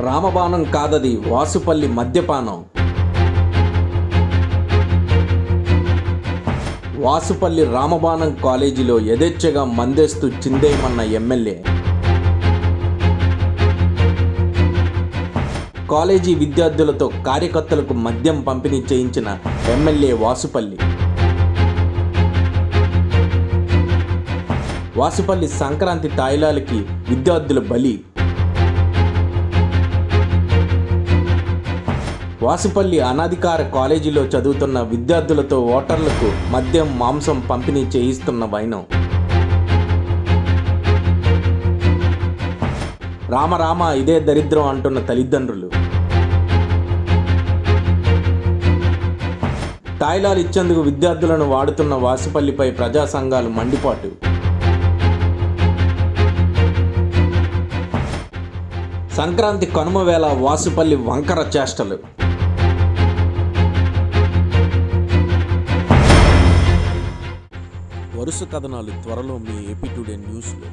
రామబాణం కాదది వాసుపల్లి మద్యపానం. వాసుపల్లి రామబాణం కాలేజీలో యథేచ్ఛగా మందేస్తూ చిందేయమన్న ఎమ్మెల్యే. కాలేజీ విద్యార్థులతో కార్యకర్తలకు మద్యం పంపిణీ చేయించిన ఎమ్మెల్యే వాసుపల్లి. వాసుపల్లి సంక్రాంతి తాయిలాలకి విద్యార్థుల బలి. వాసుపల్లి అనాధికార కాలేజీలో చదువుతున్న విద్యార్థులతో ఓటర్లకు మద్యం మాంసం పంపిణీ చేయిస్తున్న వైనం. రామరామ ఇదే దరిద్రం అంటున్న తల్లిదండ్రులు. తాయిలాలు ఇచ్చేందుకు విద్యార్థులను వాడుతున్న వాసుపల్లిపై ప్రజా సంఘాలు మండిపాటు. సంక్రాంతి కనుమ వేళ వాసుపల్లి వంకర చేష్టలు. వరుస కథనాలు త్వరలో మీ ఏపీ టుడే న్యూస్లో